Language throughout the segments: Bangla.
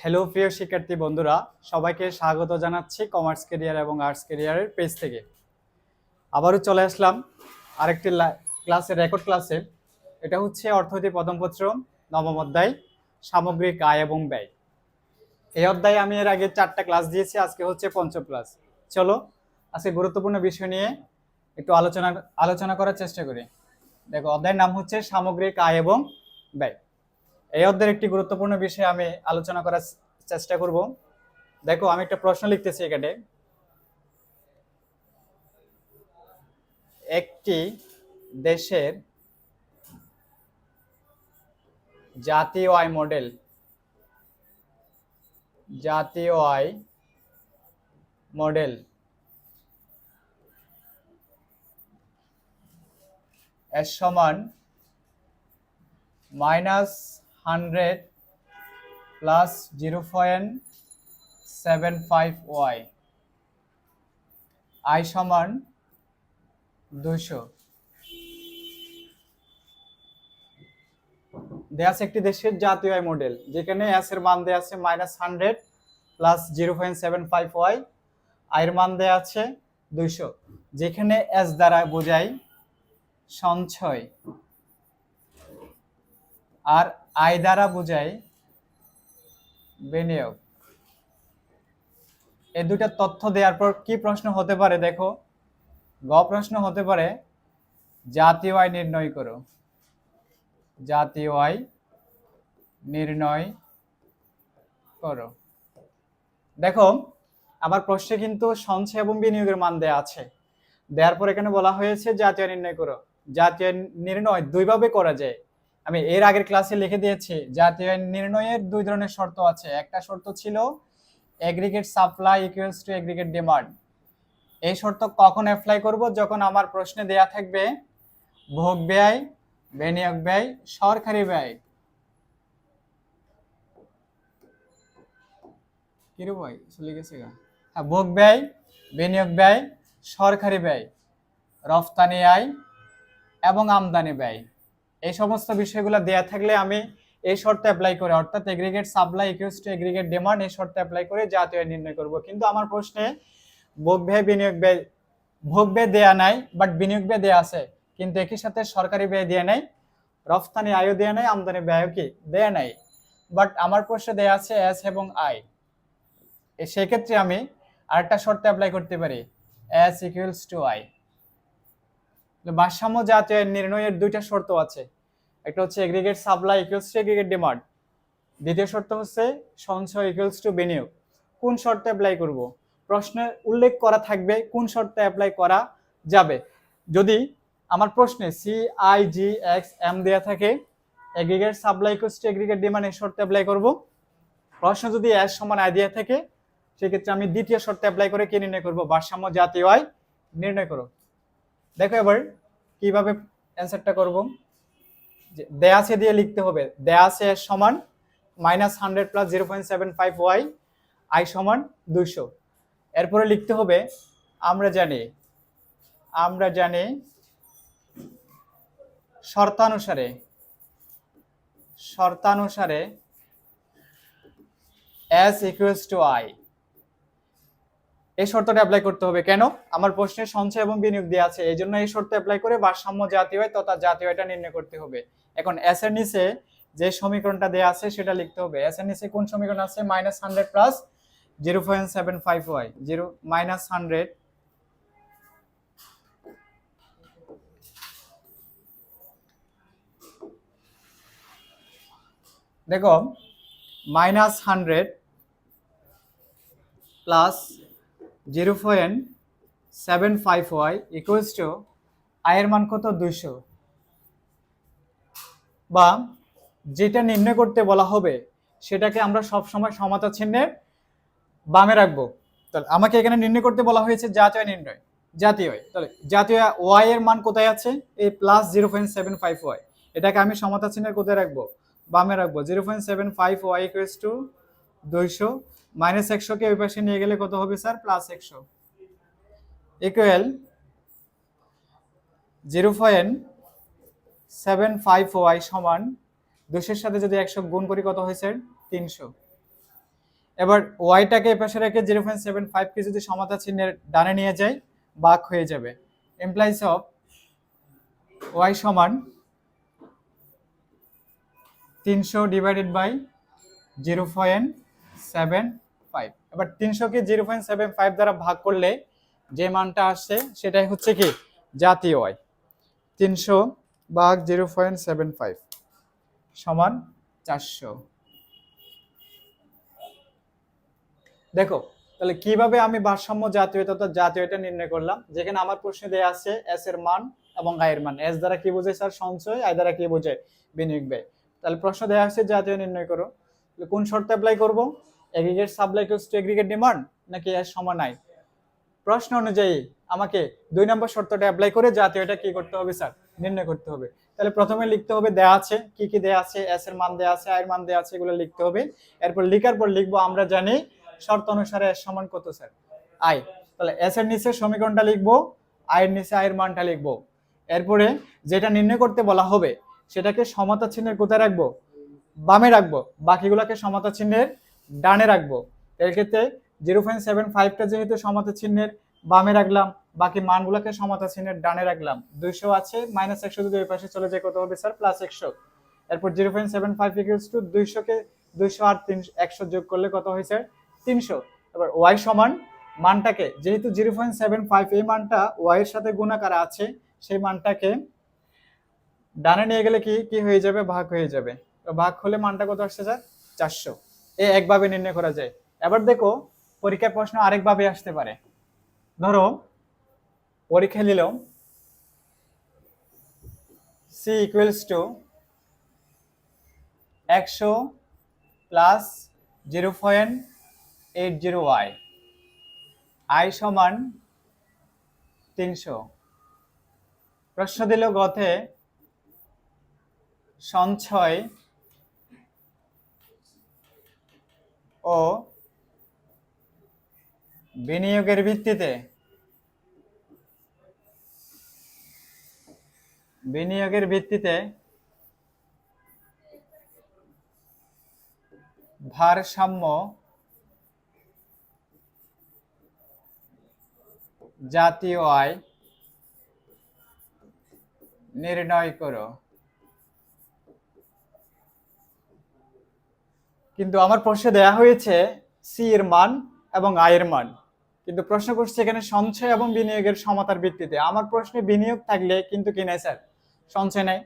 হ্যালো প্রিয় শিক্ষার্থী বন্ধুরা, সবাইকে স্বাগত জানাচ্ছি কমার্স কেরিয়ার এবং আর্টস কেরিয়ারের পেজ থেকে। আবারও চলে আসলাম আরেকটি ক্লাসে রেকর্ড ক্লাসে এটা হচ্ছে অর্থনীতি প্রথমপত্র নবম অধ্যায়, সামগ্রিক আয় এবং ব্যয়। এই অধ্যায়ে আমি এর আগে চারটা ক্লাস দিয়েছি, আজকে হচ্ছে পঞ্চম ক্লাস চলো, আজকে গুরুত্বপূর্ণ বিষয় নিয়ে একটু আলোচনা আলোচনা করার চেষ্টা করি। দেখো, অধ্যায়ের নাম হচ্ছে সামগ্রিক আয় এবং ব্যয়। এই অধ্যায়ের একটি গুরুত্বপূর্ণ বিষয় আমি আলোচনা করার চেষ্টা করব। দেখো, আমি একটা প্রশ্ন লিখতেছি এখানে। একটি দেশের জাতীয় আয় মডেল, জাতীয় আয় মডেল, এর সমান minus hundred plus zero point seven five Y I সমান দুশো দেয়া আছে একটি দেশের জাতীয় আয় মডেল যেখানে এস এর মান দেয়া আছে minus hundred plus zero point seven five Y আয়ের মান দেয়া আছে দুইশো, যেখানে এস দ্বারা বোঝায় সঞ্চয়। আর আয় দ্বারা বোঝায় বিনিয়োগ। এই দুটা তথ্য দেওয়ার পর কি প্রশ্ন হতে পারে দেখো? গ প্রশ্ন হতে পারে, জাতীয় আয় নির্ণয় করো। জাতীয় আয় নির্ণয় করো। দেখো আমার প্রশ্নে কিন্তু সঞ্চয় এবং বিনিয়োগের মান দেয়া আছে। দেওয়ার পর এখানে বলা হয়েছে জাতীয় নির্ণয় করো। জাতীয় নির্ণয় দুইভাবে করা যায়। আমি এর আগের ক্লাসে লিখে দিয়েছি, জাতীয় নির্ণয়ের দুই ধরনের শর্ত আছে। একটা শর্ত ছিল aggregate supply equals to aggregate demand এই শর্ত কখন অ্যাপ্লাই করব? যখন আমার প্রশ্নে দেয়া থাকবে, ভোগ ব্যয়, বিনিয়োগ ব্যয়, সরকারি ব্যয়। কিরে ভাই? চলে গেছে হ্যাঁ ভোগ ব্যয়, বিনিয়োগ ব্যয়, সরকারি ব্যয়, রফতানি আয় এবং আমদানি ব্যয়। এই সমস্ত বিষয়গুলো দেয়া থাকলে আমি এই শর্তে অ্যাপ্লাই করে, অর্থাৎ aggregate supply equals to aggregate demand এই শর্তে অ্যাপ্লাই করে জাতীয় নির্ণয় করব। কিন্তু আমার প্রশ্নে ভোগ ব্যয়, বিনিয়োগ ব্যয়, ভোগ ব্যয় দেয়া নাই বাট বিনিয়োগ ব্যয় দেয়া আছে, কিন্তু একই সাথে সরকারি ব্যয় দেয়া নাই, রফতানি আয়ও দেয়া নাই, আমদানি ব্যয়ও কি দেয়া নাই। বাট আমার প্রশ্নে দেয়া আছে এস এবং আই সেক্ষেত্রে আমি আরেকটা শর্তে অ্যাপ্লাই করতে পারি এস ইকুয়ালস টু আই ভারসাম্য জাতীয় নির্ণয়ের দুইটা শর্ত আছে। একটা হচ্ছে aggregate supply equals to aggregate demand দ্বিতীয় শর্ত হচ্ছে সঞ্চয় ইকুয়ালস টু বিনিয়োগ। কোন শর্তে অ্যাপ্লাই করব? প্রশ্নে উল্লেখ করা থাকবে কোন শর্তে অ্যাপ্লাই করা যাবে। যদি আমার প্রশ্নে C I G X M দেওয়া থাকে aggregate supply equals to aggregate demand এই শর্তে অ্যাপ্লাই করব। প্রশ্ন যদি এস সমান আয় দেওয়া থাকে, সেক্ষেত্রে আমি দ্বিতীয় শর্তে অ্যাপ্লাই করে কি নির্ণয় করব? ভারসাম্য জাতীয় আয় নির্ণয় করো। দেখো এবার কীভাবে অ্যান্সারটা করব। যে দেয়া দিয়ে লিখতে হবে। দেয়া সমান minus hundred plus zero point seven five Y I সমান দুইশো। এরপরে লিখতে হবে, আমরা জানি আমরা জানি শর্তানুসারে শর্তানুসারে এস ইকুয়ালস টু আই এই শর্তটা অ্যাপ্লাই করতে হবে। কেন? আমার প্রশ্নে সঞ্চয় এবং বিনিয়োগ দেওয়া আছে। এই জন্য এই শর্ত অ্যাপ্লাই করে ভারসাম্য জাতীয় হয় তথা জাতীয় আয়টা নির্ণয় করতে হবে। এখন এস এর নিচে যে সমীকরণটা দেওয়া আছে সেটা লিখতে হবে। এস এর নিচে কোন সমীকরণ আছে? Minus hundred plus zero point seven five Y zero minus hundred দেখো minus hundred plus zero point seven five Y equals to আয়ের মান কত? দুইশো। বা যেটা নির্ণয় করতে বলা হবে, সেটাকে আমরা সব সময় সমাতা চিহ্নের বামে রাখব। তাহলে আমাকে এখানে নির্ণয় করতে বলা হয়েছে জাতীয় নির্ণয়, জাতীয় তাহলে জাতীয় ওয়াই এর মান কোথায় আছে? এই plus zero point seven five Y. এটাকে আমি সমতা চিহ্নের কোথায় রাখব? বামে রাখব। Zero point seven five Y equals to দুইশো। মাইনাস একশোকে ওই পাশে নিয়ে গেলে কত হবে স্যার? প্লাস একশো। Equal zero point seven five Y সমান দুশোর সাথে যদি একশো গুণ করি কত হয়েছে তিনশো। এবার ওয়াইটাকে এপাশে রেখে জিরো পয়েন্ট সেভেন ফাইভকে যদি সমতা চিহ্নের ডানে নিয়ে যাই বাক হয়ে যাবে। এমপ্লাইজ অফ ওয়াই সমান তিনশো divided by zero point seven five. এবার তিনশোকে জিরো পয়েন্ট সেভেন ফাইভ দ্বারা ভাগ করলে যে মানটা আসছে সেটাই হচ্ছে কি? জাতীয় ওয়াই তিনশো ভাগ জিরো পয়েন্ট সেভেন ফাইভ সমান চারশো। দেখো, তাহলে কীভাবে আমি ভারসাম্য জাতীয়তা জাতীয়তা নির্ণয় করলাম? যেখানে আমার প্রশ্নে দেয়া আছে এস এর মান এবং আয়ের মান। এস দ্বারা কি বোঝায় স্যার? সঞ্চয়। আয় দ্বারা কি বোঝায়? বিনিয়োগ ব্যয়। তাহলে প্রশ্ন দেওয়া আছে জাতীয় নির্ণয় করো। কোন শর্তে অ্যাপ্লাই করব? Aggregate supply to aggregate demand নাকি এর সমান আয় প্রশ্ন অনুযায়ী আমাকে দুই নম্বর শর্তটা অ্যাপ্লাই করে জাতীয়টা কি করতে হবে স্যার? নির্ণয় করতে হবে। তাহলে প্রথমে লিখতে হবে দেয়া আছে, কি কি দেয়া আছে এস এর মান দেয়া আছে আয়ের মান দেয়া আছে, এগুলো লিখতে হবে। এরপর লিখার পর লিখব, আমরা জানি শর্ত অনুসারে এস সমান কত স্যার? আয় তাহলে এস এর নিচে সমীকরণটা লিখব আয়ের নিচে আয়ের মানটা লিখব। এরপরে যেটা নির্ণয় করতে বলা হবে, সেটাকে সমতা চিহ্নের কোথায় রাখব? বামে রাখব। বাকিগুলোকে সমতা চিহ্নের ডানে রাখব। এর ক্ষেত্রে জিরো পয়েন্ট সেভেন ফাইভটা যেহেতু সমতা চিহ্নের বামে রাখলাম, বাকি মানগুলোকে সমতা চিহ্নের ডানে রাখলাম। দুইশো আছে মাইনাস একশো যদি ওই পাশে চলে যায়, কত হবে স্যার প্লাস একশো। এরপর zero point seven five equals to দুইশোকে দুইশো আর তিনশো একশো যোগ করলে কত হয় স্যার তিনশো। এবার ওয়াই সমান মানটাকে, যেহেতু জিরো পয়েন্ট সেভেন ফাইভ এই মানটা ওয়াই এর সাথে গুণাকার আছে, সেই মানটাকে ডানে নিয়ে গেলে কি কি হয়ে যাবে? ভাগ হয়ে যাবে। ভাগ হলে মানটা কত আসছে স্যার চারশো। এ একভাবে নির্ণয় করা যায়। এবার দেখো, পরীক্ষার প্রশ্ন আরেকভাবে আসতে পারে। ধরো, পরীক্ষা নিল সি ইকুয়েলস টু একশো plus zero point eight zero Y I সমান তিনশো। প্রশ্ন দিল গথে সঞ্চয় ও বিনিয়োগের ভিত্তিতে। বিনিয়োগের ভিত্তিতে ভারসাম্য জাতীয় আয় নির্ণয় করো। কিন্তু আমার প্রশ্নে দেয়া হয়েছে সি এর মান এবং আয়ের মান। কিন্তু প্রশ্ন করছে এখানে সঞ্চয় এবং বিনিয়োগের সমতার ভিত্তিতে। আমার প্রশ্নে বিনিয়োগ থাকলে কিন্তু কি নাই, স্যার? সঞ্চয় নাই।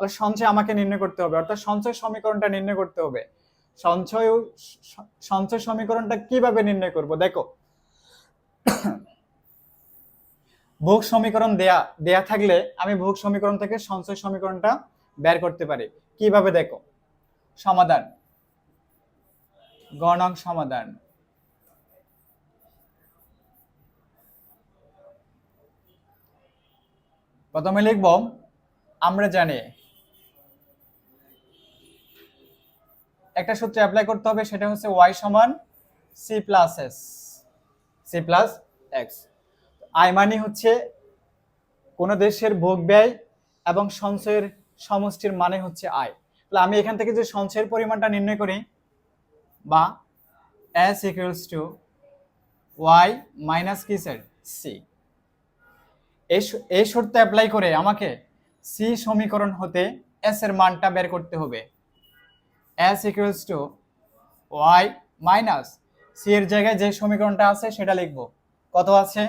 তাহলে সঞ্চয় আমাকে নির্ণয় করতে হবে। অর্থাৎ সঞ্চয় সমীকরণটা নির্ণয় করতে হবে। সঞ্চয় সঞ্চয় সমীকরণটা কীভাবে নির্ণয় করব? দেখো। ভোগ সমীকরণ দেয়া দেয়া থাকলে আমি ভোগ সমীকরণ থেকে সঞ্চয় সমীকরণটা বের করতে পারি। কীভাবে দেখো? সমাধান। গণক সমাধান। প্রথমে লিখব, আমরা জানি। একটা সূত্র অ্যাপ্লাই করতে হবে, সেটা হচ্ছে ওয়াই সমান C plus S C plus X আয় মানে হচ্ছে কোনো দেশের ভোগ ব্যয় এবং সঞ্চয়ের সমষ্টির মানে হচ্ছে আয় তাহলে আমি এখান থেকে যে সঞ্চয়ের পরিমাণটা নির্ণয় করি বা S equals to Y minus কি স্যার সি এই স- এই শর্ত অ্যাপ্লাই করে আমাকে সি সমীকরণ হতে এস এর মানটা বের করতে হবে। S equals to Y minus C এর জায়গায় যে সমীকরণটা আছে সেটা লিখব। কত আছে?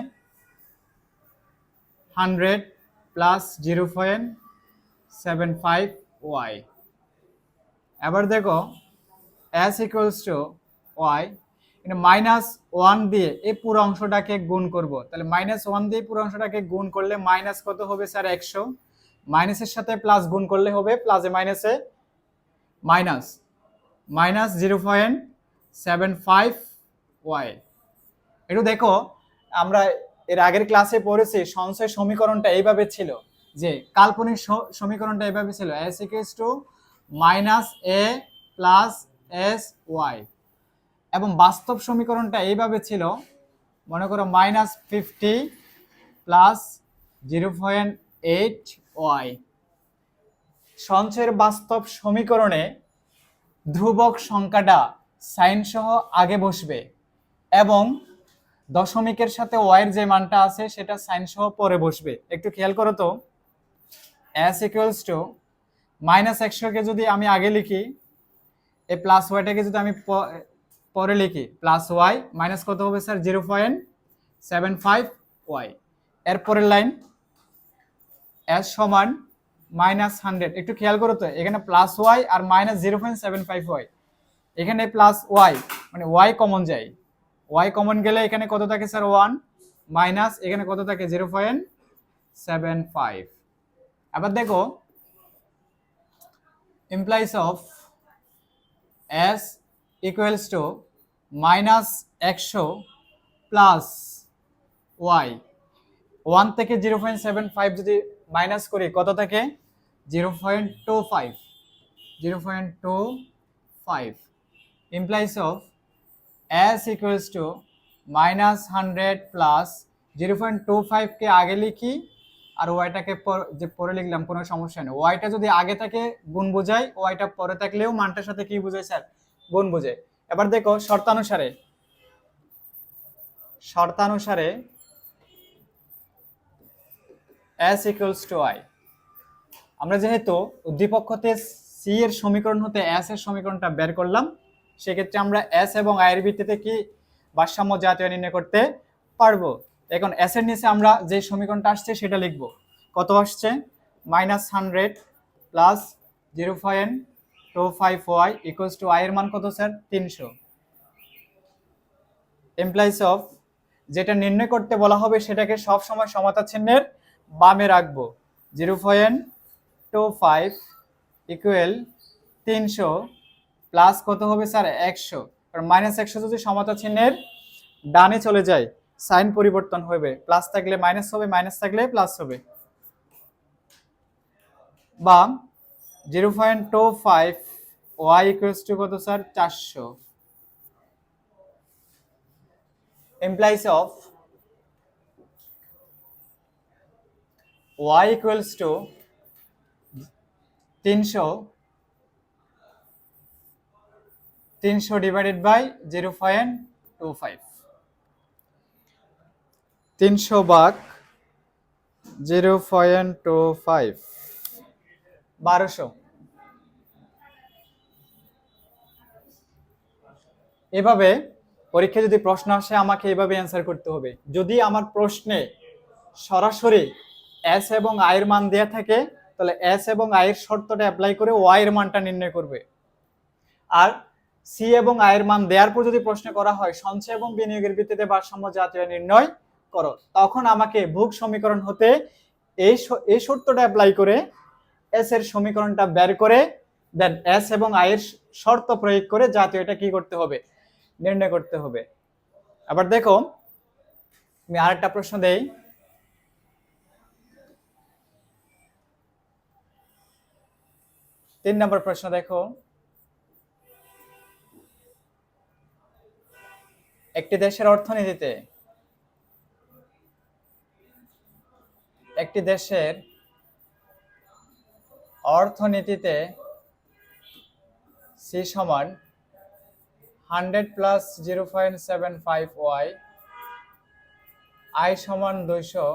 Hundred plus zero point seven five Y এবার দেখো S equals to Y minus one দিয়ে এই পুরো অংশটাকে গুণ করব। তাহলে মাইনাস ওয়ান দিয়ে পুরো অংশটাকে গুণ করলে মাইনাস কত হবে স্যার একশো। মাইনাসের সাথে প্লাস গুণ করলে হবে প্লাসে মাইনাসে minus minus zero point seven five Y একটু দেখো, আমরা এর আগের ক্লাসে পড়েছি সঞ্চয় সমীকরণটা এইভাবে ছিল যে কাল্পনিক সমীকরণটা এইভাবে ছিল। S equals to minus A plus S Y. এবং বাস্তব সমীকরণটা এইভাবে ছিল, মনে করো minus fifty plus zero point eight Y সঞ্চয়ের বাস্তব সমীকরণে ধ্রুবক সংখ্যাটা সাইন সহ আগে বসবে এবং দশমিকের সাথে ওয়াইয়ের যে মানটা আছে সেটা সাইন সহ পরে বসবে। একটু খেয়াল করো তো। এস ইকুয়ালস টু মাইনাস একশোকে যদি আমি আগে লিখি এই প্লাস ওয়াইটাকে যদি আমি পরে লিখি প্লাস ওয়াই মাইনাস কত হবে sir zero point seven five Y এর পরের লাইন এস সমান মাইনাস হান্ড্রেড একটু খেয়াল করো তো, এখানে প্লাস ওয়াই আর minus zero point seven five Y এখানে প্লাস ওয়াই মানে ওয়াই কমন যায়। ওয়াই কমন গেলে এখানে কত থাকে স্যার ওয়ান মাইনাস এখানে কত থাকে? জিরো পয়েন্ট সেভেন ফাইভ আবার দেখো, implies of s equals to minus একশো প্লাস ওয়াই ওয়ান থেকে জিরো পয়েন্ট সেভেন ফাইভ যদি মাইনাস করি, কত থাকে? Zero point two five zero point two five implies of s equals to minus hundred plus zero point two ফাইভকে আগে লিখি আর ওয়াইটাকে যে পরে লিখলাম, কোনো সমস্যা নেই। ওয়াইটা যদি আগে থাকে গুণ বোঝায়, ওয়াইটা পরে থাকলেও মানটার সাথে কি বোঝায় স্যার? গুণ বোঝায়। এবার দেখো, শর্তানুসারে শর্তানুসারে এস ইকুয়ালস টু i আমরা যেহেতু উদ্দীপক সি এর সমীকরণ হতে s এর সমীকরণটা বের করলাম, সেক্ষেত্রে আমরা এস এবং আয়ের ভিত্তিতে কি ভারসাম্য জাতীয় নির্ণয় করতে পারব? এখন এর নিচে আমরা যে সমীকরণটা আসছে সেটা লিখব। কত আসছে? Minus hundred plus zero point two five Y equals to I এর মান কত স্যার তিনশো। এমপ্লয়িজ অফ যেটা নির্ণয় করতে বলা হবে সেটাকে সব সময় সমতা চিহ্নের বামে রাখব। Zero point two five equal তিনশো প্লাস কত হবে স্যার একশো। কারণ মাইনাস একশো যদি সমতা চিহ্নের ডানে চলে যায় সাইন পরিবর্তন হবে প্লাস থাকলে মাইনাস হবে, মাইনাস থাকলে প্লাস হবে। বা zero point two five Y equals to কত স্যার? চারশো। implies of y equals to তিনশো। তিনশো divided by zero point two five. তিনশো বাক জিরো পয়েন্ট টু ফাইভ। বারোশো। এভাবে পরীক্ষায় যদি প্রশ্ন আসে, আমাকে এভাবে অ্যান্সার করতে হবে। যদি আমার প্রশ্নে সরাসরি এস এবং আয়ের মান দেয়া থাকে, তাহলে এস এবং আয়ের শর্তটা অ্যাপ্লাই করে ওয়াই এর মানটা নির্ণয় করবে। আর সি এবং আয়ের মান দেওয়ার পর যদি প্রশ্ন করা হয়, সঞ্চয় এবং বিনিয়োগের ভিত্তিতে ভারসাম্য জাতীয় নির্ণয় করো। তখন আমাকে ভোগ সমীকরণ হতে এই এই শর্তটা অ্যাপ্লাই করে এস এর সমীকরণটা বের করে দেন এস এবং আয়ের শর্ত প্রয়োগ করে জাতীয় এটা কি করতে হবে? নির্ণয় করতে হবে। আবার দেখো, আমি আরেকটা প্রশ্ন দেই। তিন নম্বর প্রশ্ন দেখো। একটি দেশের অর্থনীতিতে একটি দেশের অর্থনীতিতে সি সমান hundred plus zero point seven five Y, I সমান দুইশো,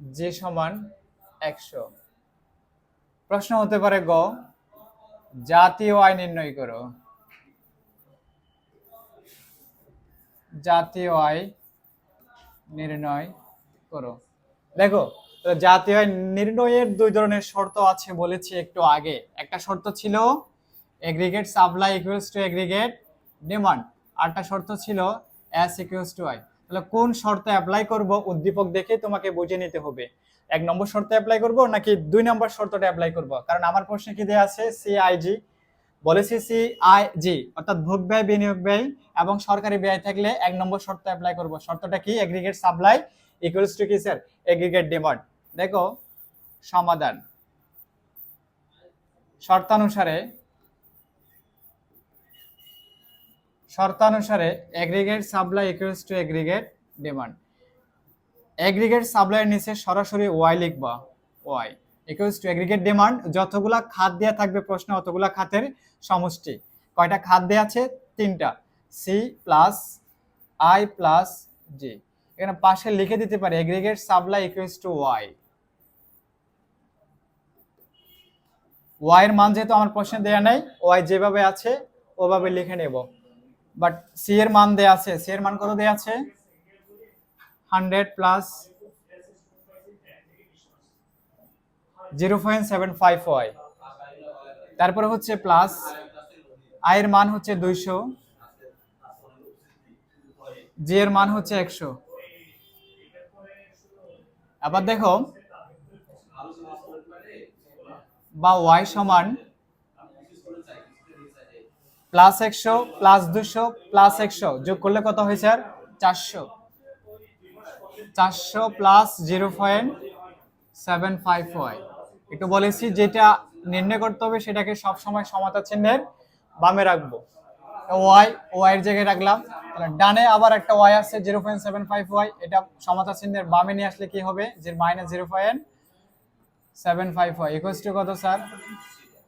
জি সমান একশো। প্রশ্ন হতে পারে গ, জাতীয় আয় নির্ণয় করো। জাতীয় আয় নির্ণয় করো। দেখো জাতীয় নির্ণয়ের দুই ধরনের শর্ত আছে বলেছি একটু আগে। একটা শর্ত ছিল aggregate supply equals to aggregate demand আরটা শর্ত ছিল এস ইকুয়ালস টু আই তাহলে কোন শর্ত অ্যাপ্লাই করব উদ্দীপক দেখে তোমাকে বুঝে নিতে হবে। এক নম্বর শর্ত অ্যাপ্লাই করব নাকি দুই নম্বর শর্তটা অ্যাপ্লাই করব? কারণ আমার প্রশ্নে কি দেওয়া আছে? সিআইজি বলেছি সিআইজি অর্থাৎ ভোগ ব্যয়, বিনিয়োগ ব্যয় এবং সরকারি ব্যয় থাকলে এক নম্বর শর্ত অ্যাপ্লাই করব। শর্তটা কি? এগ্রিগেট সাপ্লাই ইকুয়ালস টু কি স্যার এগ্রিগেট ডিমান্ড দেখো, সমাধান। শর্তানুসারে শর্তানুসারে aggregate supply equals to aggregate demand aggregate সাপ্লাইয়ের নিচে সরাসরি ওয়াই লিখবা। Y equals to aggregate demand যতগুলা খাত দেওয়া থাকবে প্রশ্ন অতগুলা খাতের সমষ্টি। কয়টা খাত দেয়া আছে? তিনটা। C plus I plus G এখানে পাশে লিখে দিতে পারি aggregate supply equals to Y Y এর মান যেহেতু আমার প্রশ্নে দেয়া নাই ওয়াই যেভাবে আছে, ওভাবে লিখে নেব। বাট সি এর মান দেয়া আছে সি এর মান কত দেয়া আছে? Hundred plus zero point seven five Y তারপরে হচ্ছে প্লাস আয়ের মান হচ্ছে দুইশো জি এর মান হচ্ছে একশো। আবার দেখো, বা ওয়াই সমান প্লাস একশো প্লাস দুশো প্লাস একশো, যোগ করলে কত হয়েছে আর? চারশো। চারশো plus zero point seven five Y একটু বলেছি যেটা নির্ণয় করতে হবে, সেটাকে সবসময় সমতা চিহ্নের বামে রাখব। ওয়াই ওয়াই এর জায়গায় রাখলাম। ডানে আবার একটা ওয়াই আছে zero point seven five Y এটা সমতা চিহ্নের বামে নিয়ে আসলে কি হবে? যে minus zero point seven five Y equals to কত স্যার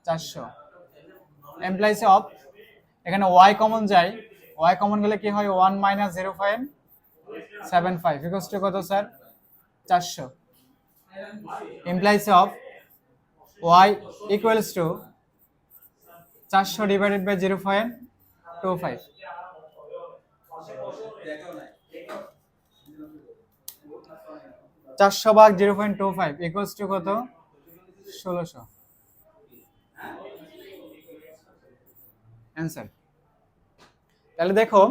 চারশো। এমপ্লয়িস অফ এখানে ওয়াই কমন যায় ওয়াই কমন গেলে কি হয়? One minus zero point seven five equals to কত স্যার চারশো। Implies of y equals to চারশো divided by zero point two five চারশো ভাগ zero point two five equals to কত? ষোলোশো। অ্যান্সার তাহলে দেখো,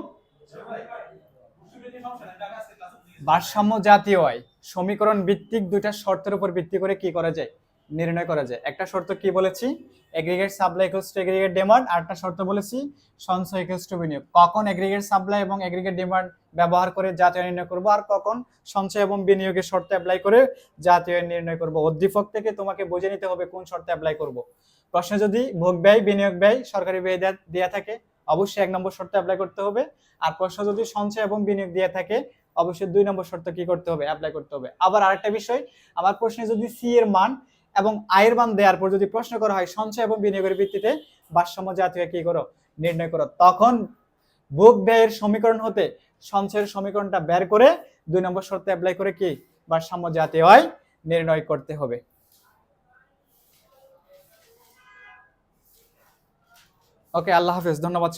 ভারসাম্য জাতীয় আয় সমীকরণ ভিত্তিক দুইটা শর্তের উপর ভিত্তি করে কি করা যায়? নির্ণয় করা যায়। একটা শর্ত কি বলেছি? Aggregate supply equals to aggregate demand আর একটা শর্ত বলেছি, সঞ্চয় ইকুয়ালস টু বিনিয়োগ। কখন এগ্রিগেট সাপ্লাই এবং এগ্রিগেট ডিমান্ড ব্যবহার করে জাতীয় নির্ণয় করব, আর কখন সঞ্চয় এবং বিনিয়োগের শর্ত অ্যাপ্লাই করে জাতীয় নির্ণয় করব। উদ্দীপক থেকে তোমাকে বুঝে নিতে হবে কোন শর্তে অ্যাপ্লাই করব। প্রশ্নে যদি ভোগ ব্যয়, বিনিয়োগ ব্যয়, সরকারি ব্যয় দেয়া- থাকে, অবশ্যই এক নম্বর শর্তে অ্যাপ্লাই করতে হবে। আর প্রশ্ন যদি সঞ্চয় এবং বিনিয়োগ দিয়ে থাকে, অবশ্যই দুই নম্বর শর্ত কি করতে হবে? অ্যাপ্লাই করতে হবে। আবার আরেকটা বিষয় আমার প্রশ্নে যদি সি এর মান এবং আয়ের মান দেওয়ার পর যদি প্রশ্ন করা হয়, সঞ্চয় এবং বিনিয়োগের ভিত্তিতে ভারসাম্য জাতীয় কি করো? নির্ণয় করো। তখন ভোগ ব্যয়ের সমীকরণ হতে সঞ্চয়ের সমীকরণটা বের করে দুই নম্বর শর্তে অ্যাপ্লাই করে কি? ভারসাম্য জাতীয় আয় নির্ণয় করতে হবে। ওকে, আল্লাহ হাফেজ। ধন্যবাদ